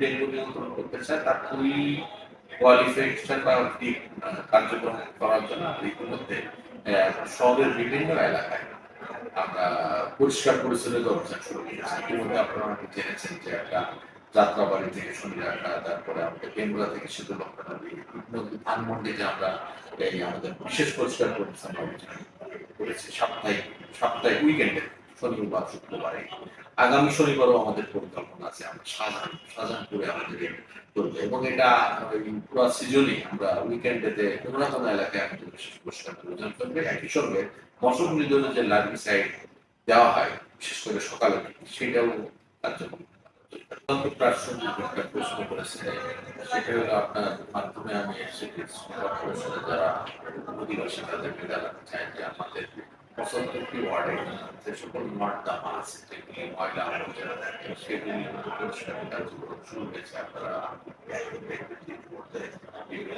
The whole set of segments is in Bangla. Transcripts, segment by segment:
ডেঙ্গু নিয়ন্ত্রণ করতে চাই, তার খুবই কোয়ালিফিকেশন বা কার্যক্রম করার জন্য আমরা ইতিমধ্যে শহরের বিভিন্ন এলাকায় আমরা পরিষ্কার পরিচ্ছন্নতা অভিযান শুরু করেছি। ইতিমধ্যে আপনারা জেনেছেন যে একটা যাত্রাবাড়ি থেকে শনিরাখা তারপরে আমাদের বেঙ্গুলা থেকে শীত লক্ষণাদি ধানমন্ডিতে আমরা এই আমাদের বিশেষ পরিষ্কার অভিযান করেছি, সাপ্তাহিক সাপ্তাহিক উইকেন্ডে শনিবার, শুক্রবারে। আগামী শনিবারও আমাদের পরিকল্পনা আছে, আমরা শাহজাহান শাহজাহানপুরে আমাদের করব। এবং এটা পুরো সিজনে আমরা উইকেন্ডেতে কোনো না এলাকায় আমাদের বিশেষ পরিষ্কার পরিচ্ছন্ন করবে একই সঙ্গে মশক নিধনের যে লার্ভিসাইড দেওয়া হয়, বিশেষ করে সকালে, সেটাও কার্যক্রম প্রাসঙ্গিক একটা আপনার মাধ্যমে আমি সেটি কর্পোরেশনে যারা অধিবাসী তাদেরকে জানাতে চাই যে আমাদের পঁচাত্তরটি ওয়ার্ডে যে সকল নর্দমা আছে যেগুলি ময়লা আবর্জনা থাকে সেগুলি পরিষ্কার কার্যক্রম শুরু হয়েছে আপনারা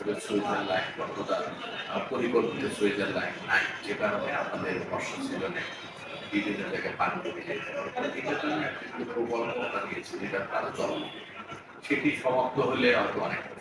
আসলে সুইজার লাইন কতটা আহ, পরিকল্পিত সুইজার লাইন নাই যে কারণে আমাদের বর্ষা সিজনে বিভিন্ন জায়গায় পানি জমে যায় এটার জন্য একটা প্রবল প্রকল্প দিয়েছে যেটা তারা জল সেটি সমাপ্ত হলে হয়তো অনেকটা